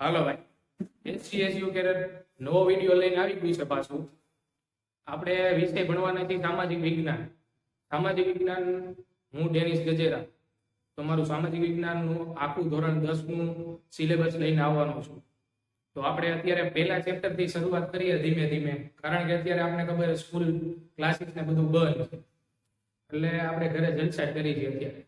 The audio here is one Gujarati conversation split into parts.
હાલો ભાઈ. એસસીએસયુ કેરેટ નવો વીડિયો લઈને આવી ગયું છે પાછું. આપણે વિષય ભણવાના છે સામાજિક વિજ્ઞાન. સામાજિક વિજ્ઞાન હું ડેનિસ ગજેરા. તમારું સામાજિક વિજ્ઞાનનું આખું ધોરણ દસનું સિલેબસ લઈને આવવાનો છું. તો આપણે અત્યારે પહેલા ચેપ્ટરથી શરૂઆત કરીએ ધીમે ધીમે. કારણ કે અત્યારે આપણે ખબર સ્કૂલ ક્લાસીસ ને બધું બંધ છે. એટલે આપણે ઘરે જલસા કરી છીએ અત્યારે.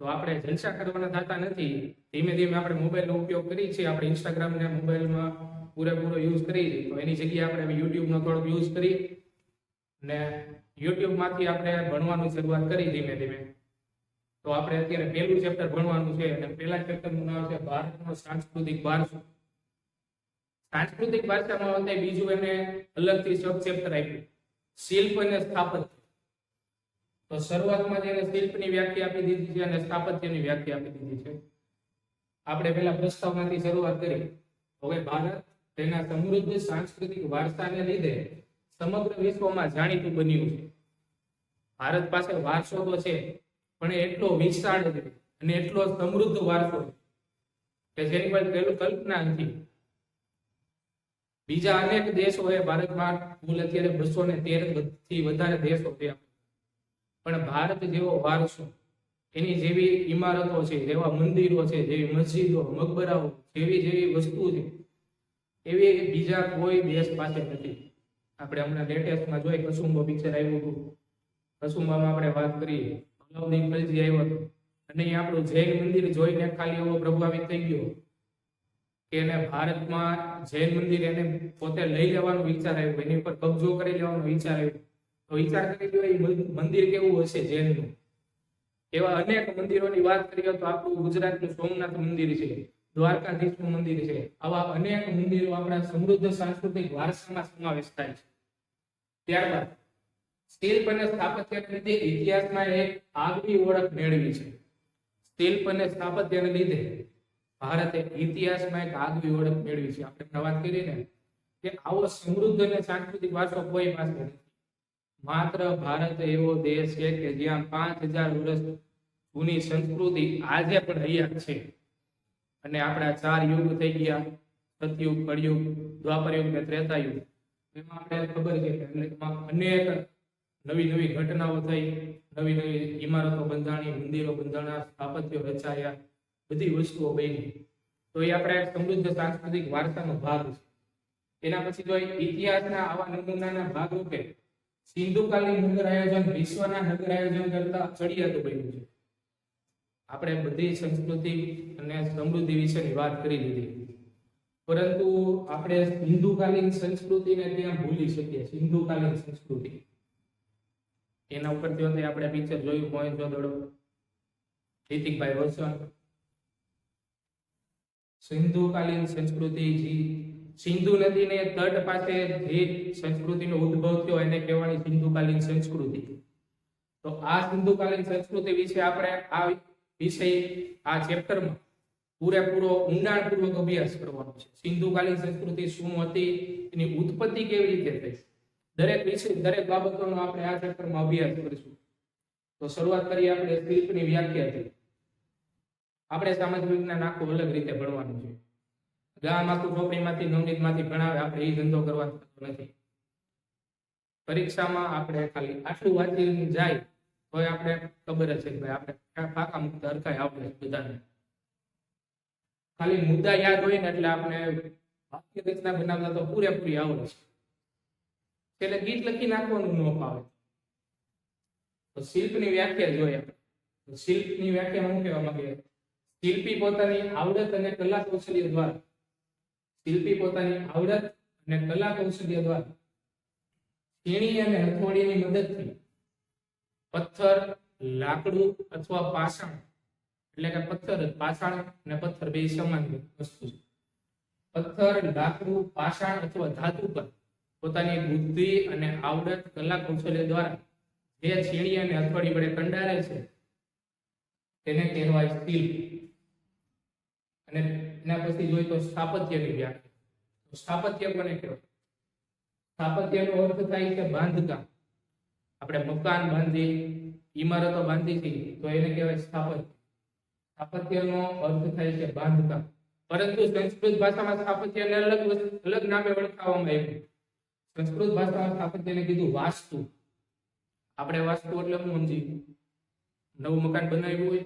તો આપણે જલસા કરવાના થતા નથી. ધીમે ધીમે આપણે મોબાઈલનો ઉપયોગ કરીએ છીએ આપણે ઇન્સ્ટાગ્રામ ને મોબાઈલમાં પૂરેપૂરો યુઝ કરીએ તો એની જગ્યાએ આપણે યુટ્યુબનો થોડોક યુઝ કરીએ ને યુટ્યુબમાંથી આપણે ભણવાનું શરૂઆત કરી ધીમે ધીમે. તો આપણે અત્યારે પહેલું ચેપ્ટર ભણવાનું છે અને પહેલા ચેપ્ટરનું નામ છે ભારતનો સાંસ્કૃતિક વારસો. સાંસ્કૃતિક વારસામાં બીજું એને અલગથી સબ ચેપ્ટર આપ્યું. શિલ્પ અને સ્થાપત્ય. તો શરૂઆતમાં જેને શિલ્પની વ્યાખ્યા આપી દીધી છે અને સ્થાપત્યની વ્યાખ્યા આપી દીધી છે. આપણે પહેલા પ્રસ્તાવમાંથી શરૂઆત કરી. હવે ભારત તેના સમૃદ્ધ સાંસ્કૃતિક વારસાને લીધે સમગ્ર વિશ્વમાં જાણીતું બન્યું છે. ભારત પાસે વારસો તો છે, પણ એટલો વિશાળ છે અને એટલો સમૃદ્ધ વારસો કે જેની કોઈ પેલું કલ્પના નથી. બીજા અનેક દેશો એ ભારતમાં કુલ અત્યારે બસો ને તેરથી વધારે દેશો છે. પણ ભારત જેવો વારસો, એની જેવી ઇમારતો છે જેવા મંદિરો છે, જેવી મસ્જિદો, મકબરાઓ, જેવી જેવી વસ્તુ છે, એવી બીજા કોઈ દેશ પાસે નથી. આપણે હમણાં લેટેસ્ટમાં જોઈ કસુંબો પિક્ચર આવ્યું હતું. કસુંબામાં આપણે વાત કરીએ. અલાઉદ્દીન ખલજી આવ્યો હતો. અને આપણું જૈન મંદિર જોઈને ખાલી એવો પ્રભાવિત થઈ ગયો કે એને ભારતમાં જૈન મંદિર એને પોતે લઈ લેવાનો વિચાર આવ્યો, એની ઉપર કબજો કરી લેવાનો વિચાર આવ્યો. વિચાર કરી લો એ મંદિર કેવું હશે જૈનનું? એવા અનેક મંદિરોની વાત કરીએ તો આપણું ગુજરાતનું સોમનાથ મંદિર છે, દ્વારકાધીશનું મંદિર છે, આવા અનેક મંદિરો આપણા સમૃદ્ધ સાંસ્કૃતિક વારસામાં સમાવેશ થાય છે. ત્યારબાદ, શિલ્પ અને સ્થાપત્યને લીધે ઇતિહાસમાં એક આગવી ઓળખ મેળવી છે. શિલ્પ અને સ્થાપત્યને લીધે ભારતે ઇતિહાસમાં એક આગવી ઓળખ મેળવી છે. આપણે વાત કરીએ ને કે આવો સમૃદ્ધ અને સાંસ્કૃતિક વારસો કોઈ પાસે નથી. માત્ર ભારત એવો દેશ છે કે જ્યાં પાંચ હજાર વર્ષ જૂની સંસ્કૃતિ આજે પણ હયાત છે. અને આપણા ચાર યુગ થઈ ગયા, સતયુગ, કળયુગ દ્વાપર યુગ ને ત્રેતા યુગ એમાં આપણે ખબર છે અનેક નવી નવી ઘટનાઓ થઈ. નવી નવી ઇમારતો બંધાણી, મંદિરો બંધાણા, સ્થાપત્યો રચાયા, બધી વસ્તુઓ બની. તો એ આપણા સમૃદ્ધ સાંસ્કૃતિક વારસાનો ભાગ છે. એના પછી જો ઇતિહાસના આવા નમૂનાના ભાગરૂપે સિંધુકાલીન નગર આયોજન વિશ્વના નગર આયોજન કરતા ચડિયાતું બન્યું છે. આપણે બધી સંસ્કૃતિ અને સમૃદ્ધિ વિશેની વાત કરી લીધી. પરંતુ આપણે સિંધુકાલીન સંસ્કૃતિને ત્યાં ભૂલી શકીએ, સિંધુકાલીન સંસ્કૃતિ. એના ઉપર ત્યાંથી આપણે પિક્ચર જોયું, મોહન જોદડો ઋતિકભાઈ વસન. સિંધુકાલીન સંસ્કૃતિ જી સિંધુ નદીને તટ પાસે જે સંસ્કૃતિનો ઉદ્ભવ થયો એને કહેવાની સિંધુકાલીન સંસ્કૃતિ. તો આ સિંધુકાલીન સંસ્કૃતિ વિશે આપણે આ વિષય, આ ચેપ્ટરમાં પૂરેપૂરો ઊંડાણપૂર્વક અભ્યાસ કરવાનો છે. સિંધુકાલીન સંસ્કૃતિ શું હતી, એની ઉત્પત્તિ કેવી રીતે થઈ? દરેક વિષય, દરેક બાબતોનો આપણે આ ચેપ્ટરમાં અભ્યાસ કરીશું. તો શરૂઆત કરીએ આપણે શિલ્પની વ્યાખ્યાથી આપણે સામાજિક વિજ્ઞાન આખું અલગ રીતે ભણવાનું છે. ગામ આખું ચોપડીમાંથી નવનીતમાંથી ભણાવે. આપણે એ ધંધો કરવાનો થતો નથી. પરીક્ષામાં આપણે ખાલી આટલું વાંચી જાય તો આપણે ખબર છે કે આપણે પાકા મુક્ત હરખાય આપણે બધાને. ખાલી મુદ્દા યાદ હોય ને એટલે આપણે વાક્ય રચના બનાવતા તો પૂરેપૂરી આવડે છે. એટલે ગીત લખી નાખવાનું ન ફાવે. તો શિલ્પની વ્યાખ્યા જોઈએ તો શિલ્પની વ્યાખ્યા હું કહેવા માંગે? શિલ્પી પોતાની આવડત અને કલા કૌશલ્ય દ્વારા. શિલ્પી પોતાની આવડત અને કલા કૌશલ્ય દ્વારા છીણી અને હથોડીની મદદથી પથ્થર, લાકડું અથવા પાષાણ, એટલે કે પથ્થર, પાષાણ અને પથ્થર બે સમાન વસ્તુ છે. પથ્થર, લાકડું, પાષાણ અથવા ધાતુ પર પોતાની બુદ્ધિ અને આવડત કલા કૌશલ્ય દ્વારા જે છીણી અને હથોડી વડે કંડારે છે, તેને કહેવાય શિલ્પ. અને એના પછી જોઈએ તો સ્થાપત્યની વ્યાખ્યા. સ્થાપત્ય કોને કહેવાય? સ્થાપત્યનો અર્થ થાય છે બાંધકામ. આપણે મકાન બાંધી ઇમારતો બાંધી છે તો એને કહેવાય સ્થાપત્ય. સ્થાપત્યનો અર્થ થાય છે બાંધકામ. પરંતુ સંસ્કૃત ભાષામાં સ્થાપત્યને અલગ અલગ નામે ઓળખાવવામાં આવ્યું. સંસ્કૃત ભાષામાં સ્થાપત્યને કીધું વાસ્તુ. આપણે વાસ્તુ એટલે શું સમજી નવું મકાન બનાવ્યું હોય,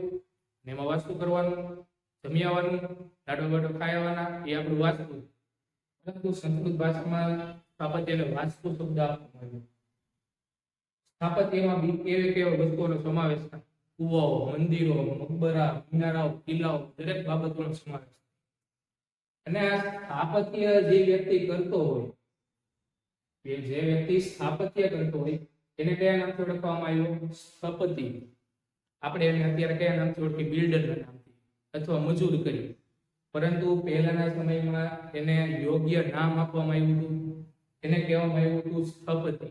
ને એમાં વાસ્તુ કરવાનું. જમી આવવાનું લાડો બાડો ખાઈ આવવાના એ આપણું વાસ્તુ. પરંતુ સંસ્કૃત ભાષામાં સ્થાપત્યને વાસ્તુ શબ્દ આપવામાં આવ્યો. સ્થાપત્યમાં કેવી કેવી વસ્તુઓનો સમાવેશ થાય? કુવાઓ, મંદિરો, મકબરા, મિનારાઓ, કિલ્લાઓ, દરેક બાબતોનો સમાવેશ અને આ સ્થાપત્ય જે વ્યક્તિ કરતો હોય જે વ્યક્તિ સ્થાપત્ય કરતો હોય, એને કયા નામથી ઓળખવામાં આવ્યો? સ્થપતિ. આપણે એને અત્યારે કયા નામથી ઓળખી? બિલ્ડરના નામથી અથવા મજૂર કરી પરંતુ પહેલાના સમયમાં એને યોગ્ય નામ આપવામાં આવ્યું હતું. એને કહેવામાં આવ્યું હતું સ્થપતિ.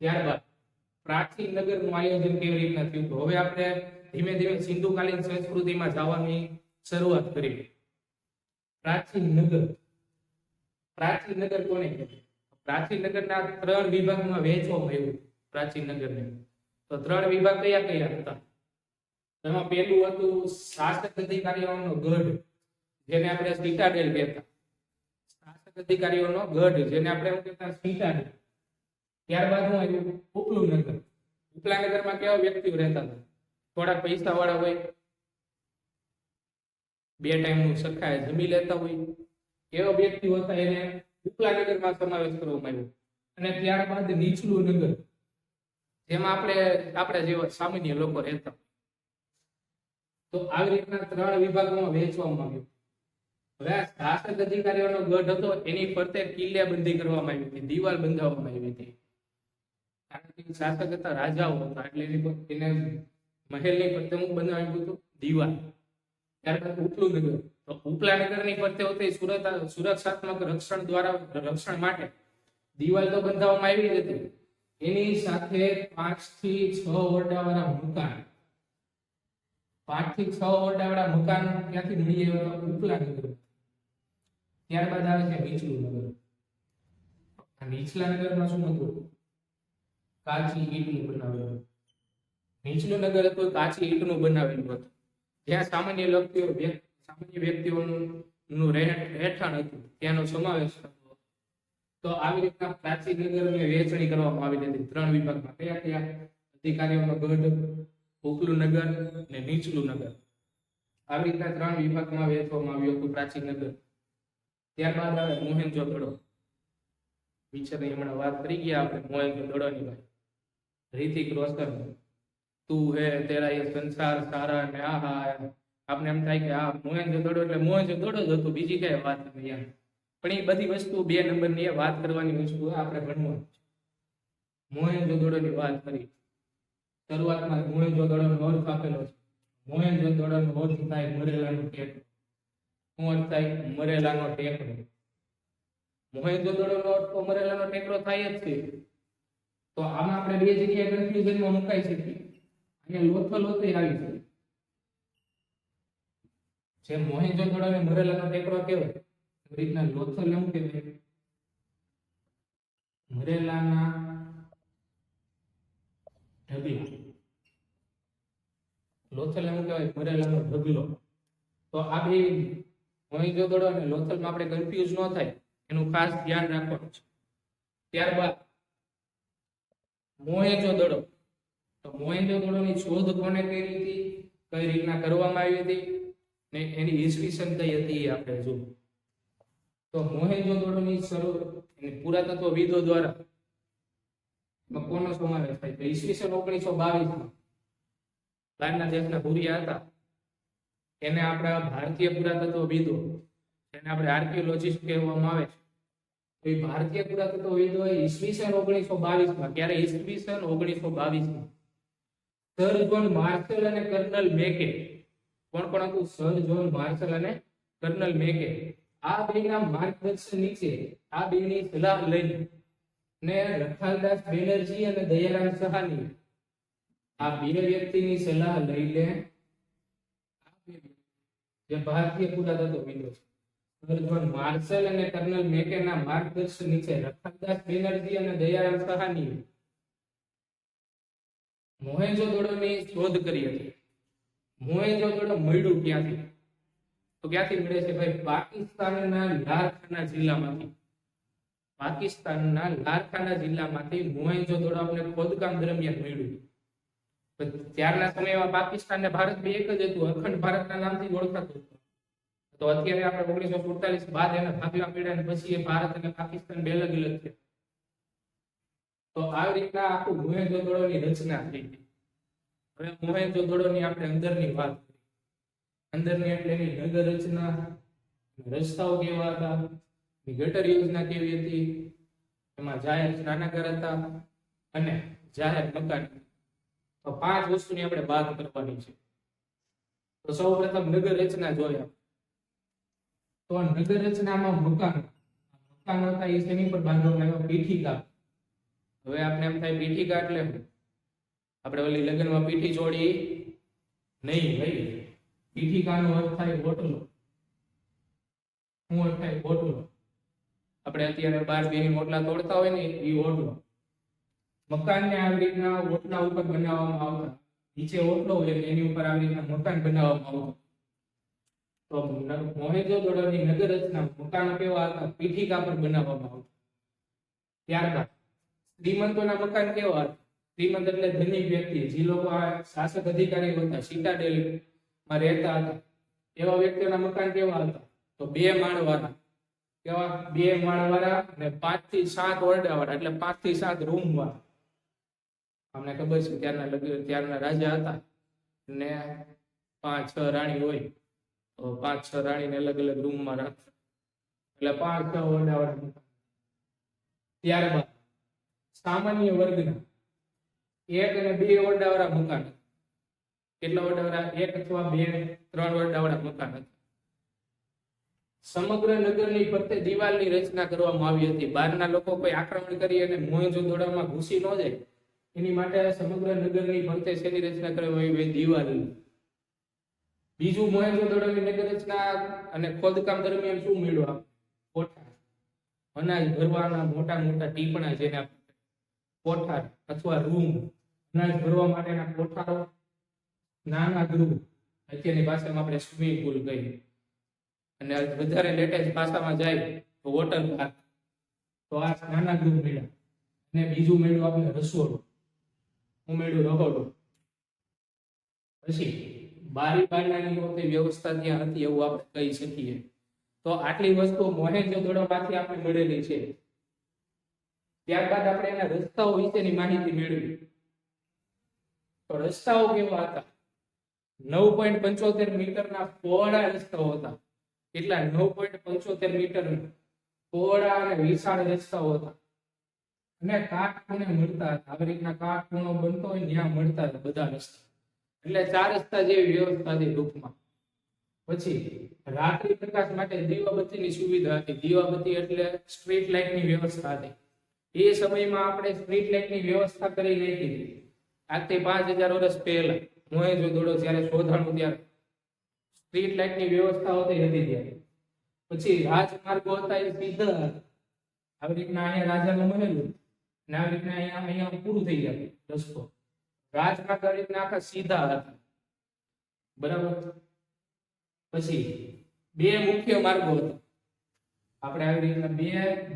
ત્યારબાદ પ્રાચીન નગરનું આયોજન કેવી રીતના થયું હતું? હવે આપણે ધીમે ધીમે સિંધુકાલીન સંસ્કૃતિમાં જવાની શરૂઆત કરી. પ્રાચીન નગર. પ્રાચીન નગર કોને કહેવાય પ્રાચીન નગરના ત્રણ વિભાગમાં વહેંચવામાં આવ્યું પ્રાચીન નગરને. તો ત્રણ વિભાગ કયા કયા હતા? એમાં પહેલું હતું શાસક અધિકારીઓનો ગઢ, જેને આપણે સિટાડેલ કહેતા. શાસક અધિકારીઓનો ગઢ, જેને આપણે એવું કહેતા? સિટાડેલ ત્યારબાદ હું આવ્યું? ઉપલું નગર ઉપલા નગરમાં કેવા વ્યક્તિઓ રહેતા હતા? થોડાક પૈસા વાળા હોય. બે ટાઈમનું સરખાએ જમી લેતા હોય. એવા વ્યક્તિઓ હતા એને ઉપલા નગરમાં સમાવેશ કરવામાં આવ્યો. અને ત્યારબાદ નીચલું નગર, જેમાં આપણે આપણે જેવા સામાન્ય લોકો રહેતા. તો આવી રીતના ત્રણ વિભાગોમાં વહેંચવામાં આવ્યું. હવે શાસક અધિકારીઓનો ગઢ હતો, એની ફરતે કિલ્લેબંધી કરવામાં આવી હતી, દિવાલ બંધાવવામાં આવી હતી. કારણ કે શાસક હતા, રાજાઓ હતા, એટલે એને મહેલની ફરતે હું બનાવ્યું હતું, દિવાલ. ત્યારબાદ ઉપલું નગર. તો ઉપલા નગરની ફરતે હોતી સુરત સુરક્ષાત્મક રક્ષણ દ્વારા રક્ષણ માટે દિવાલ તો બંધાવવામાં આવી હતી. એની સાથે પાંચથી છ ઓરડાવાળા મકાન પાંચથી છ ઓરડાવાળા મકાન ક્યાંથી મળી આવ્યો ઉપલા નગર. ત્યારબાદ આવે છે નીચલું નગર. આ નીચલા નગરમાં શું હતું? કાચી ઈંટનું બનાવેલું. નીચલું નગર હતું, કાચી ઈંટનું બનાવેલું હતું. જ્યાં સામાન્ય વ્યક્તિઓ વ્ય- સામાન્ય વ્યક્તિઓનું નું રહેઠાણ હતું. ત્યાંનો સમાવેશ થતો તો આવી રીતના પ્રાચીન નગરની વહેંચણી કરવામાં આવી હતી. ત્રણ વિભાગમાં કયા કયા અધિકારીઓનો ગઢ ઉપલું નગર અને નીચલું નગર. આવી રીતના ત્રણ વિભાગમાં વહેંચવામાં આવ્યું હતું પ્રાચીન નગર. ત્યારબાદ આવે મોહેન્જો દડો. વિચારની હમણાં વાત કરી ગયા આપણે, મોહેન્જો દડોની વાત. રિતિક રોશન, તું હે તેરા એ સંસાર સારા ને આ હા આપણે એમ થાય કે આ મોહેન્જો દડો એટલે મોહેન્જો દડો જ હતું, બીજી કઈ વાત નહીં એમ. પણ એ બધી વસ્તુ બે નંબરની વાત કરવાની વસ્તુ આપણે ભણવાનું મોહેન્જો દડોની વાત કરી. શરૂઆતમાં દડોનો અર્થ આપેલો છે. મોહેન્જો દડોનો અર્થ થાય મરેલાનો ટેકરો શું અર્થ થાય? મરેલાનો ટેકરો દડોનો અર્થ તો મરેલાનો ટેકરો થાય જ છે. તો આમાં આપણે બે જગ્યાએ કન્ફ્યુઝનમાં મુકાઈ શકીએ. અહીંયા લોથલ લોથે આવી છે જે મોહેન્જો દડો મરેલાનો ટેકરો કહેવાય, એવી રીતના લોથલ એમ કહેવાય. મરેલાના ઢગલા લોથલ એમ કહેવાય, મરેલાનો ઢગલો તો આ બે દડો અને લોથલમાં આપણે કન્ફ્યુઝ ન થાય, એનું ખાસ ધ્યાન રાખવાનું છે. ત્યારબાદ મોહેજો તો મોહેજો શોધ કોને કરી હતી? કઈ રીતના કરવામાં આવી હતી? ને એની ઈસવીસન કઈ હતી એ આપણે જોવું તો મોહેજો દડોની શરૂ એની પુરાતત્વવિદો દ્વારા એમાં કોનો સમાવેશ થાય? તો ઈસવીસન ઓગણીસો બાવીસમાં. બહારના દેશના ભૂરિયા હતા. એને આપણા ભારતીય પુરાતત્વવિદો એને આપણે આર્કિયોલોજીસ્ટ કહેવામાં આવે છે, તો એ ભારતીય પુરાતત્વવિદોએ ઈસવીસન ઓગણીસો બાવીસમાં, ક્યારે? ઈસવીસન ઓગણીસો બાવીસમાં. સર જોન માર્શલ અને કર્નલ મેકે, કોણ કોણ હતું? સર જોન માર્શલ અને કર્નલ મેકે. આ બેના માર્ગદર્શન નીચે આ બેની સલાહ લઈને ને રખાલદાસ બેનર્જી અને દયારામ સહાની. આ બે વ્યક્તિની સલાહ લઈ લે. જે ભારતીય પુરાતત્વવિદો છે. સર્જન માર્શલ અને કર્નલ મેકેના માર્ગદર્શન નીચે રખાલદાસ બેનર્જી અને દયારામ સહાની. મોહેજો દડોની શોધ કરી હતી. મોહેજો દડો મળ્યું ક્યાંથી? તો ક્યાંથી મળે છે ભાઈ? પાકિસ્તાનના લારખાના જિલ્લામાંથી. પાકિસ્તાનના લારખાના જિલ્લામાંથી મોહેજો દડો આપણે ખોદકામ દરમિયાન મળ્યું ત્યારના સમયમાં પાકિસ્તાન ને ભારત બે એક જ હતું, અખંડ ભારતના નામથી ઓળખાતું હતું. તો અત્યારે આપણે ઓગણીસો સુડતાલીસ બાદ એને ભાગલા પડ્યા પછી એ ભારત અને પાકિસ્તાન બે અલગ અલગ છે તો આવી રીતના આખું મોહેંજો-દડોની રચના થઈ હવે મોહેંજો-દડોની આપણે અંદરની વાત કરી અંદરની એટલે એની નગર રચના રસ્તાઓ કેવા હતા? ગટર યોજના કેવી હતી? એમાં જાહેર સ્નાનાગાર હતા અને જાહેર મકાન. તો પાંચ વસ્તુની આપણે વાત કરવાની છે. તો સૌ પ્રથમ નગર રચના જોયા. તો નગર રચનામાં મકાન. મકાન હતા એ શેની પર બાંધવામાં આવ્યા? પીઠિકા. હવે આપણે એમ થાય પીઠિકા એટલે આપણે ઓલી લગ્નમાં પીઠી જોડી? નહીં ભાઈ. પીઠિકાનો અર્થ થાય ઓટલો શું અર્થ થાય? ઓટલો આપણે અત્યારે બાર બેની ઓટલા તોડતા હોય ને એ ઓટલો. મકાનને આવી રીતના ઓટલા ઉપર બનાવવામાં આવતા. નીચે ઓટલો હોય એની ઉપર આવી રીતના મકાન બનાવવામાં આવતું. તો મોહેજો-દડોની નગર રચના, મકાનો કેવા હતા, પીઠિકા પર બનાવવામાં આવતા. ત્યારબાદ શ્રીમંતોના મકાન કેવા હતા? શ્રીમંત એટલે ધનિક વ્યક્તિ, જે લોકો આ શાસક અધિકારી હતા, સિટાડેલમાં રહેતા હતા. એવા વ્યક્તિઓના મકાન કેવા હતા? તો બે માળવાળા કેવા? બે માળવાળા અને પાંચથી સાત ઓરડાવાળા એટલે પાંચથી સાત રૂમ વાળા અમને ખબર છે ત્યારના લગ્ન ત્યારના રાજા હતા. ને પાંચ છ રાણી હોય, તો પાંચ છ રાણીને અલગ અલગ રૂમમાં રાખતા એટલે પાંચ છ ઓરડા વાળા ત્યારબાદ, સામાન્ય વર્ગના એક અને બે ઓરડાવાળા મકાન. હતા. કેટલા ઓરડાવાળા એક અથવા બે, ત્રણ ઓરડાવાળા મકાન હતા. સમગ્ર નગરની ફરતે દિવાલની રચના કરવામાં આવી હતી. બહારના લોકો કોઈ આક્રમણ કરી અને મોહેંજો-દડોમાં ઘૂસી ન જાય, એની માટે સમગ્ર નગરની ફરતે શેની રચના કરવામાં આવી? દિવાલ. બીજું મોહેંજો-દડોની નગર રચના અને ખોદકામ દરમિયાન શું મેળવા કોઠાર. અનાજ ભરવાના મોટા મોટા ટીપણા જેને કોઠાર અથવા રૂમ, અનાજ ભરવા માટેના કોઠારો, નાના ગૃહ અત્યારની ભાષામાં આપણે સ્વિમિંગ પુલ કહીએ. અને વધારે લેટેસ્ટ ભાષામાં જાય તો વોટર પાર્ક. તો આ નાના ગૃહ મેળા અને બીજું મેળું આપણે રસોડું. હું મેળું રહોડો પછી બારી બારણાની હોતી વ્યવસ્થા ત્યાં હતી એવું આપણે કહી શકીએ. તો આટલી વસ્તુ મોહેજોદડોમાંથી આપણે મળેલી છે. ત્યારબાદ આપણે એના રસ્તાઓ વિશેની માહિતી મેળવી. તો રસ્તાઓ કેવા હતા? નવ પોઈન્ટ પંચોતેર મીટરના પહોળા રસ્તાઓ હતા. કેટલા નવ પોઈન્ટ પંચોતેર મીટર પહોળા અને વિશાળ રસ્તાઓ હતા. અને કાટખૂણે મળતા હતા? આવી રીતના કાટખૂણો બનતો હોય ત્યાં મળતા હતા બધા રસ્તા. એટલે ચાર રસ્તા જેવી વ્યવસ્થા હતી ટૂંકમાં. પછી રાત્રિ પ્રકાશ માટે દીવાબત્તીની સુવિધા હતી. દીવાબત્તી એટલે સ્ટ્રીટ લાઇટની વ્યવસ્થા હતી. એ સમયમાં આપણે સ્ટ્રીટ લાઇટની વ્યવસ્થા કરી નાખી. હતી આજથી પાંચ હજાર વર્ષ પહેલા મોહેંજો-દડો જ્યારે શોધાણું ત્યારે સ્ટ્રીટ લાઇટની વ્યવસ્થા હોતી હતી ત્યાં. પછી રાજમાર્ગો હતા એ સીધા આવી રીતના અહીંયા રાજાનું મહેલ ને આવી રીતના અહીંયા અહીંયા પૂરું થઈ જાય રસ્તો. રાજમાર્ગ આવી રીતના આખા સીધા હતા. બરાબર? પછી બે મુખ્ય માર્ગો હતા. આપણે આવી રીતના બે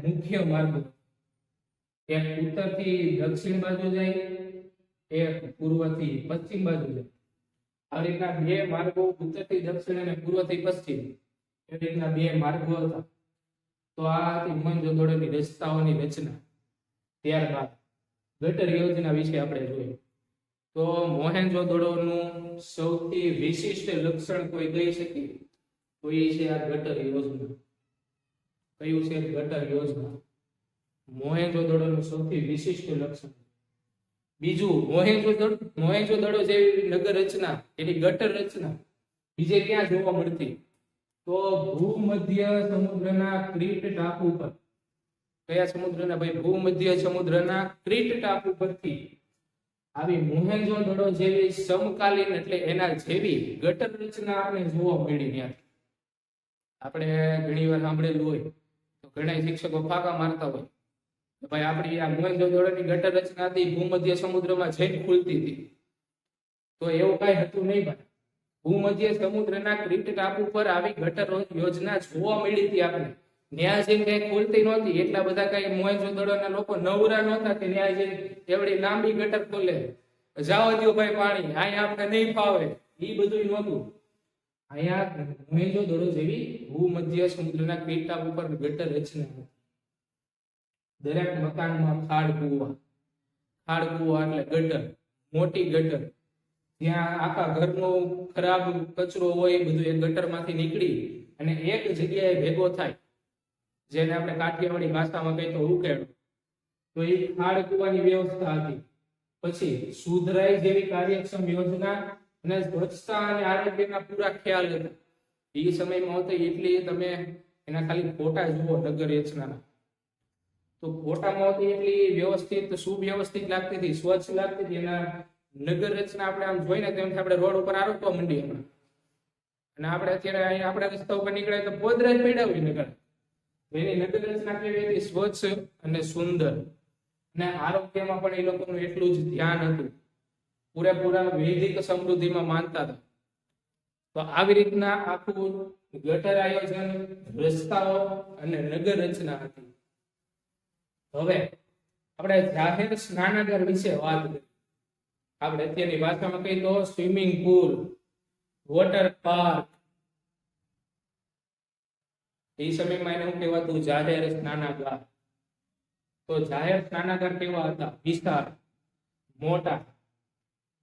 મુખ્ય માર્ગો. એક ઉત્તરથી દક્ષિણ બાજુ જાય, એક પૂર્વથી પશ્ચિમ બાજુ જાય. આવી રીતના બે માર્ગો ઉત્તરથી દક્ષિણ અને પૂર્વથી પશ્ચિમ. એવી રીતના બે માર્ગો હતા. તો આ હતી મોહેંજો-દડોની રસ્તાઓની રચના. ત્યારબાદ ગટર યોજના વિશે આપણે જોઈએ. તો મોહેંજો-દડોનું સૌથી વિશિષ્ટ લક્ષણ કોઈ કહી શકીએ? તો એ છે આ ગટર યોજના. કયું છે ગટર યોજના? મોહેંજો-દડોનું સૌથી વિશિષ્ટ લક્ષણ? બીજું મોહેજો દડો મોહેજો દડો જેવી નગર રચના, એની ગટર રચના, બીજે ક્યાં જોવા મળતી? તો ભૂમધ્ય સમુદ્રના ક્રીટ ટાપુ પર. કયા સમુદ્રના ભાઈ? ભૂમધ્ય સમુદ્રના ક્રીટ ટાપુ પરથી. આવી મોહેજો દડો જેવી સમકાલીન એટલે એના જેવી ગટર રચના આપણે જોવા મળી ત્યાં. આપણે ઘણી વાર સાંભળેલું હોય, તો ઘણા શિક્ષકો ફાકા મારતા હોય. ભાઈ આપણી આ મોહેંજો-દડોની ગટર રચના હતી, ભૂમધ્ય સમુદ્રમાં જઈને ખુલતી હતી. તો એવું કાંઈ હતું નહીં ભાઈ. ભૂમધ્ય સમુદ્રના ક્રીટ ટાપુ પર આવી ગટર યોજના જોવા મળી હતી આપણે ન્યાય જઈને કઈ ખોલતી નહોતી, એટલા બધા કઈ મોહેંજો લોકો નવરા નહોતા કે ન્યાય જઈને એવડી લાંબી ગટર ખોલે. જાઓ દો ભાઈ પાણી અહીંયા આપણે નહીં ફાવે. એ બધું નહોતું. અહીંયા મોહેંજો દડો જેવી ભૂમધ્ય સમુદ્રના ક્રીટ ટાપુ પર ગટર રચના હતી. દરેક મકાનમાં ખાડ કૂવા. ખાડ કૂવા એટલે ગટર, મોટી ગટર. ત્યાં આખા ઘરનો ખરાબ કચરો હોય બધું એ ગટરમાંથી નીકળી અને એક જગ્યાએ ભેગો થાય. જેને આપણે કાઠિયાવાડી ભાષામાં કહીએ તો ઉકેડો તો એ ખાડ કૂવાની વ્યવસ્થા હતી. પછી સુધરાઈ જેવી કાર્યક્ષમ યોજના અને સ્વચ્છતા અને આરોગ્યના પૂરા ખ્યાલ હતા. એ સમયમાં હતી એટલી તમે એના ખાલી ફોટા જુઓ નગર યોજનાના તો ફોટામાં હતી એટલી વ્યવસ્થિત, સુવ્યવસ્થિત લાગતી હતી, સ્વચ્છ લાગતી હતી. એના નગર રચના આપણે આમ જોઈને તેમથી આપણે રોડ ઉપર આરોપવા માંડીએ અને આપણે અત્યારે અહીંયા આપણા રસ્તા ઉપર નીકળે તો પોદરા જ પડ્યા નગર. એની નગર રચના કેવી હતી? સ્વચ્છ અને સુંદર. અને આરોગ્યમાં પણ એ લોકોનું એટલું જ ધ્યાન હતું. પૂરેપૂરા વૈદિક સમૃદ્ધિમાં માનતા હતા. તો આવી રીતના આખું ગટર આયોજન, રસ્તાઓ અને નગર રચના હતી. હવે આપણે જાહેર સ્નાનાગાર વિશે વાત કરી આપણે અત્યારની ભાષામાં કહીએ તો સ્વિમિંગ પુલ, વોટર પાર્ક. એ સમયમાં એને શું કહેવાતું? જાહેર સ્નાનાગાર. તો જાહેર સ્નાનાગાર કેવા હતા? વિસ્તાર મોટા.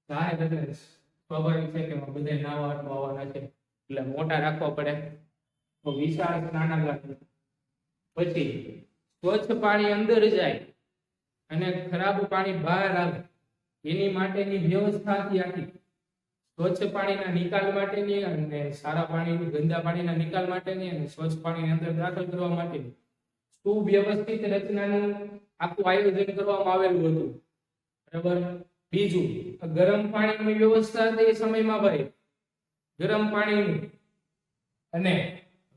જાહેર એટલે સ્વાભાવિક છે કે બધે નાવા આવવાના છે. એટલે મોટા રાખવા પડે. તો વિશાળ સ્નાનાગાર. પછી સ્વચ્છ પાણી અંદર જાય અને ખરાબ પાણી બહાર આવે, એની માટેની વ્યવસ્થા આખી. સ્વચ્છ પાણીના નિકાલ માટેની અને સારા પાણીની, ગંદા પાણીના નિકાલ માટેની અને સ્વચ્છ પાણીની અંદર દાખલ કરવા માટેની સુવ્યવસ્થિત રચનાનું આખું આયોજન કરવામાં આવેલું હતું. બરાબર? બીજું ગરમ પાણીની વ્યવસ્થા તે સમયમાં ભાઈ ગરમ પાણીની અને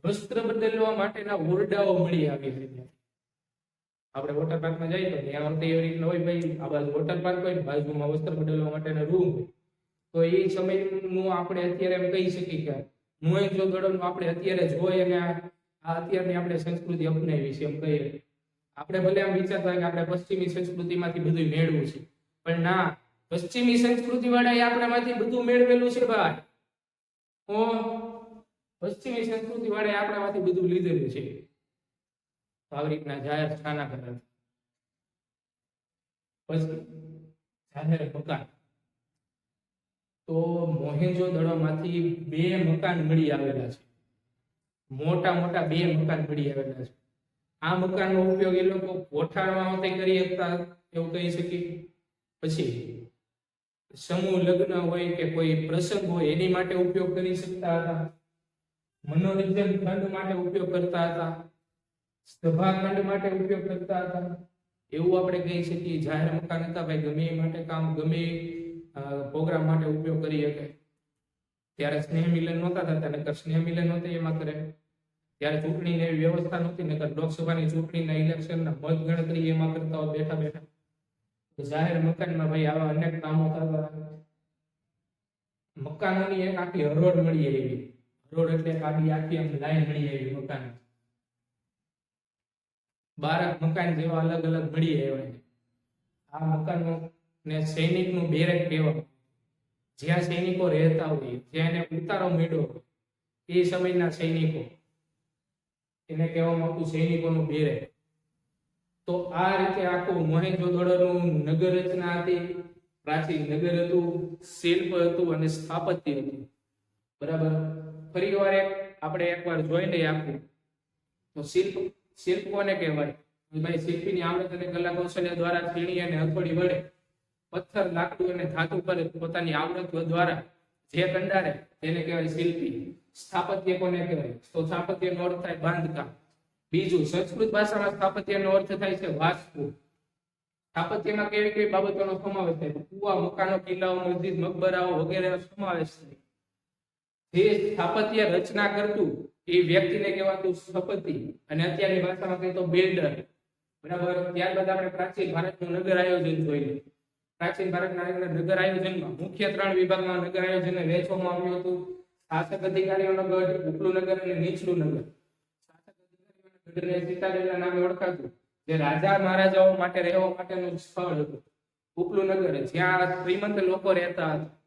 વસ્ત્ર બદલવા માટેના ઓરડાઓ મળી આવી હતી. આપણે વોટર પાર્કમાં જઈએ તો ત્યાં વખતે એવી રીતના હોય ભાઈ, આ બાજુ વોટર પાર્ક હોય બાજુમાં વસ્ત્ર બદલવા માટેનો રૂમ તો એ સમયનું આપણે અત્યારે એમ કહી શકીએ કે મોહેંજો દડોનું આપણે અત્યારે જોઈ અને આ અત્યારની આપણે સંસ્કૃતિ અપનાવી છે એમ કહીએ. આપણે ભલે આમ વિચારતા કે આપણે પશ્ચિમી સંસ્કૃતિમાંથી બધું મેળવું છે, પણ ના, પશ્ચિમી સંસ્કૃતિ વાળાએ આપણામાંથી બધું મેળવેલું છે ભાઈ. ઓ પશ્ચિમી સંસ્કૃતિ વાળાએ આપણામાંથી બધું લીધેલું છે. આવી જાહેર સ્થાના હતા. પછી જાહેર મકાન. તો મોહેંજો દડોમાંથી બે મકાન મળી આવેલા છે. મોટા મોટા બે મકાન મળી આવેલા છે. આ મકાનનો ઉપયોગ એ લોકો કોઠારમાં માટે કરી શકતા એવું કહી શકીએ. પછી સમૂહ લગ્ન હોય કે કોઈ પ્રસંગ હોય એની માટે ઉપયોગ કરી શકતા હતા. મનોરંજન ખંડ માટે ઉપયોગ કરતા હતા. સભાખંડ માટે ઉપયોગ કરતા હતા. એવું આપણે કહી શકીએ, જાહેર મકાન હતા ભાઈ, ગમે એ માટે કામ, ગમે પ્રોગ્રામ માટે ઉપયોગ કરી શકે. ત્યારે સ્નેહ મિલન નહોતા થતા, નકર સ્નેહ મિલન નહોતા એમાં કરે. ત્યારે ચૂંટણીની એવી વ્યવસ્થા નહોતી, નકર લોકસભાની ચૂંટણીના ઇલેક્શનના મત ગણતરી એમાં કરતા હોય બેઠા બેઠા. જાહેર મકાનમાં ભાઈ આવા અનેક કામો થતા. મકાનોની એક આખી હરોળ મળી આવી. હરોળ એટલે આખી આખી આમ લાઈન મળી આવી મકાન બાર મકાન જેવા અલગ અલગ મળી આવ્યા આ મકાનો ને સૈનિકનું બેરેક કહેવાય. જ્યાં સૈનિકો રહેતા હોય, જ્યાં એને ઉતારો મળ્યો એ સમયના સૈનિકો. એને કહેવામાં આવતું સૈનિકોનું બેરેક. તો આ રીતે આખું મોહેંજો-દડોનું નગર રચના હતી, પ્રાચીન નગર હતું, શિલ્પ હતું અને સ્થાપત્ય હતું. બરાબર? ફરી વાર આપણે એકવાર જોઈ લઈએ આખું. તો શિલ્પ શિલ્પ કોને કહેવાય? ભાઈ શિલ્પીની આવડત અને કલા કૌશલ્ય દ્વારા છીણી અને હથોડી વડે પથ્થર લાકડું અને ધાતુ પર પોતાની આવડત દ્વારા જે કંડારે તેને કહેવાય શિલ્પી. સ્થાપત્ય કોને કહેવાય. તો સ્થાપત્યનો અર્થ થાય બાંધકામ. બીજું, સંસ્કૃત ભાષામાં સ્થાપત્યનો અર્થ થાય છે વાસ્તુ. સ્થાપત્યમાં કેવી કેવી બાબતોનો સમાવેશ થાય કુવા, મકાનો, કિલ્લાઓ, મસ્જિદ, મકબરાઓ વગેરેનો સમાવેશ થાય જે સ્થાપત્ય રચના કરતું એ વ્યક્તિને કહેવાતું સ્થપતિ અને અત્યારની ભાષામાં કહીએ તો બિલ્ડર. બરાબર? ત્યારબાદ આપણે પ્રાચીન ભારતનું નગર આયોજન જોઈ લઈએ પ્રાચીન ભારતના નગર આયોજનમાં મુખ્ય ત્રણ વિભાગમાં નગર આયોજનને વહેંચવામાં આવ્યું હતું. શાસક અધિકારીઓનો ગઢ ઉપલું નગર અને નીચલું નગર. શાસક અધિકારીઓના ગઢને સીતાદેવના નામે ઓળખાતું. જે રાજા મહારાજાઓ માટે રહેવા માટેનું સ્થળ હતું. ઉપલું નગર, જ્યાં શ્રીમંત લોકો રહેતા હતા.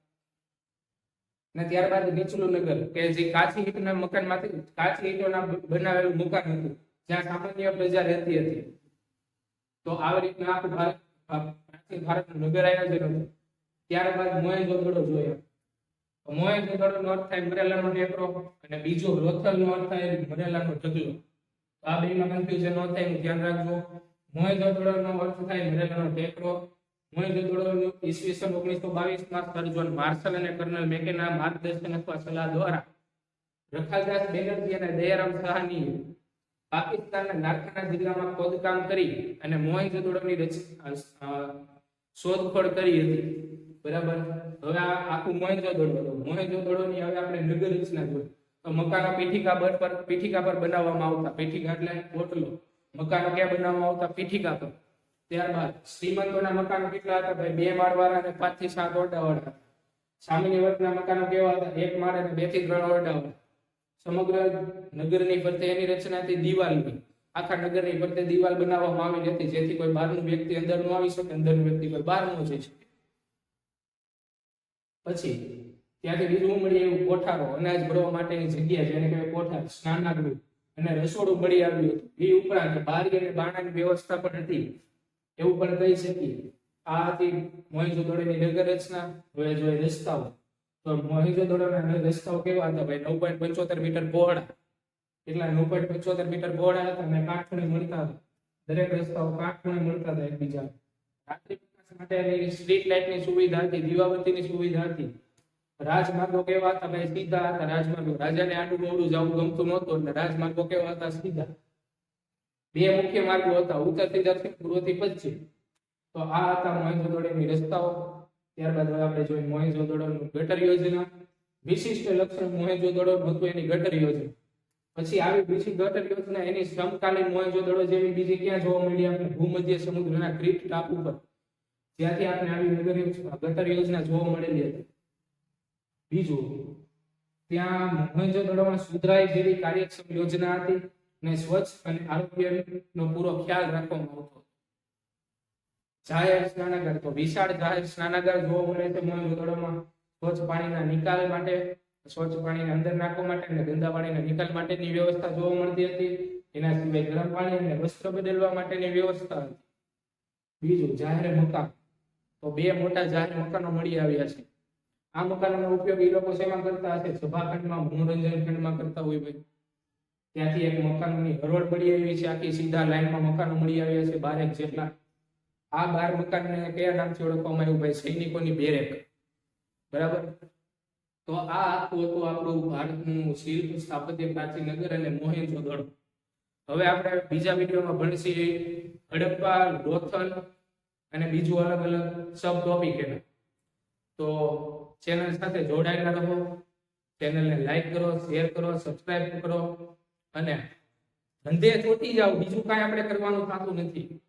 અને ત્યારબાદ નીચલું નગર કે જે કાચી ઈટના મકાનમાંથી, કાચી ઈટોના બનાવેલું મકાન હતું, જ્યાં સામાન્ય પ્રજા રહેતી હતી. તો આવી રીતના આખું ભારત પ્રાચીન ભારતનું નગર આયોજન હતું. ત્યારબાદ મોહેંજો-દડો જોયા. મોહેંજો-દડો નો અર્થ થાય મરેલાનો ટેકરો અને બીજો રોથલ નો અર્થ થાય મરેલાનો ઢગલો. આ બેમાં કન્ફ્યુઝન ન થાય એનું ધ્યાન રાખજો. મોહેંજો-દડો નો અર્થ થાય મરેલાનો ટેકરો શોધખોળ કરી હતી. બરાબર? હવે આ આખું મોહેંજો-દડો હતો. મોહેંજો-દડોની હવે આપણે નગર રચના જોઈએ તો મકાનો પીઠિકા પર પર, પીઠિકા પર બનાવવામાં આવતા. પીઠિકા એટલે બોટલો મકાનો ક્યાં બનાવવામાં આવતા? પીઠિકા પર. ત્યારબાદ શ્રીમંતોના મકાનો કેટલા હતા? ભાઈ, બે માળવાળા અને પાંચથી સાત ઓરડાવાળા. સામાન્ય વર્ગના મકાનો કેવા હતા? એક માળ અને બેથી ત્રણ ઓરડાવાળા સમગ્ર નગરની ફરતે એની રચના હતી દિવાલની. આખા નગરની ફરતે દિવાલ બનાવવામાં આવી નથી, જેથી કોઈ બહારનું વ્યક્તિ અંદર ન આવી શકે, અંદરનું વ્યક્તિ કોઈ બહાર ન જઈ શકે. પછી ત્યાંથી બીજું મળી એવું કોઠારો, અનાજ ભરવા માટેની જગ્યા, જેને કહેવાય કોઠાર, સ્નાનાગૃહ. અને રસોડું મળી આવ્યું હતું. એ ઉપરાંત બારી અને બાણાની વ્યવસ્થા પણ હતી. એવું પણ કહી શકીએ. આ હતી મોહેંજો-દડોની નગર હવે જોઈએ રસ્તાઓ. તો મોહેંજો-દડોના રસ્તાઓ કેવા હતા ભાઈ? નવ પોઈન્ટ પંચોતેર મીટર પહોળા. એટલા નવ પોઈન્ટ પંચોતેર મીટર પહોળા હતા અને કાટખૂણે મળતા હતા. દરેક રસ્તાઓ કાટખૂણે મળતા હતા એકબીજા. રાત્રિ માટે સ્ટ્રીટ લાઇટની સુવિધા હતી, દીવાબત્તીની સુવિધા હતી. રાજમાર્ગો કેવા હતા ભાઈ? સીધા હતા. રાજમાર્ગો. રાજાને આડું મોડું જવું ગમતું નહોતું એટલે રાજમાર્ગો કેવા હતા? સીધા. બે મુખ્ય માર્ગો હતા. ઉત્તરથી દક્ષિણ, પૂર્વથી પશ્ચિમ. તો આ હતા મોહેંજો-દડોની રસ્તાઓ. ત્યારબાદ હવે આપણે જોઈએ મોહેંજો-દડોનું ગટર યોજના. વિશિષ્ટ લક્ષણ મોહેંજો-દડોનું હતું એની ગટર યોજના. પછી આવી બીજી ગટર યોજના, એની સમકાલીન મોહેંજો-દડો જેવી બીજી ક્યાં જોવા મળી? આપણે ભૂમધ્ય સમુદ્રના ક્રીટ ટાપુ પર જ્યાંથી આપણે આવી નગર ગટર યોજના જોવા મળેલી હતી. બીજું, ત્યાં મોહેંજો-દડોમાં સુધરાઈ જેવી કાર્યક્ષમ યોજના હતી. અને સ્વચ્છ અને આરોગ્યનો પૂરો ખ્યાલ રાખવામાં આવતો જાહેર સ્નાનાગાર, તો વિશાળ જાહેર સ્નાનાગાર જોવા મળે છે મોહેંજો-દડોમાં સ્વચ્છ પાણીના નિકાલ માટે, સ્વચ્છ પાણીને અંદર નાખવા માટે અને ગંદા પાણીના નિકાલ માટેની વ્યવસ્થા જોવા મળતી હતી. એના સિવાય ગરમ પાણી અને વસ્ત્ર બદલવા માટેની વ્યવસ્થા હતી. બીજું જાહેર મકાન, તો બે મોટા જાહેર મકાનો મળી આવ્યા છે. આ મકાનોનો ઉપયોગ એ લોકો શેમાં કરતા હશે? સભાખંડમાં, મનોરંજન ખંડમાં કરતા હોય ભાઈ. ત્યાંથી એક મકાનની હરોળ મળી આવી છે. આખી સીધા લાઈનમાં મકાનો મળી આવ્યા છે બારેક જેટલા. આ બાર મકાનને કયા નામથી ઓળખવામાં આવ્યું? ભાઈ, સૈનિકોની બેરેક. બરાબર? તો આ આખું હતું આપણું ભારતનું શિલ્પ સ્થાપત્ય પ્રાચીન નગર અને મોહેંજો દડો હવે આપણે બીજા વિડીયોમાં ભણીશી હડપ્પા, લોથલ અને બીજું અલગ અલગ સબ ટોપિક એના. તો ચેનલ સાથે જોડાયેલા રહો. ચેનલને લાઈક કરો શેર કરો સબસ્ક્રાઇબ કરો. અને ધંધે ચોટી જાવ બીજું કાંઈ આપણે કરવાનું થતું નથી.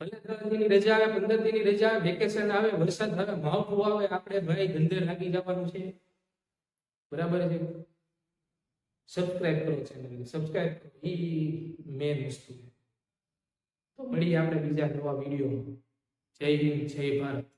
ભલે દસ રજા આવે, પંદર દિનની રજા આવે વેકેશન આવે, વરસાદ આવે, માવઠું આવે, આપણે ભાઈ ધંધે લાગી જવાનું છે. બરાબર છે? સબસ્ક્રાઇબ કરો ચેનલને સબસ્ક્રાઇબ કરો. એ મેન વસ્તુ છે. તો મળીએ આપણે બીજા નવા વીડિયો જય હિન્દ, જય ભારત.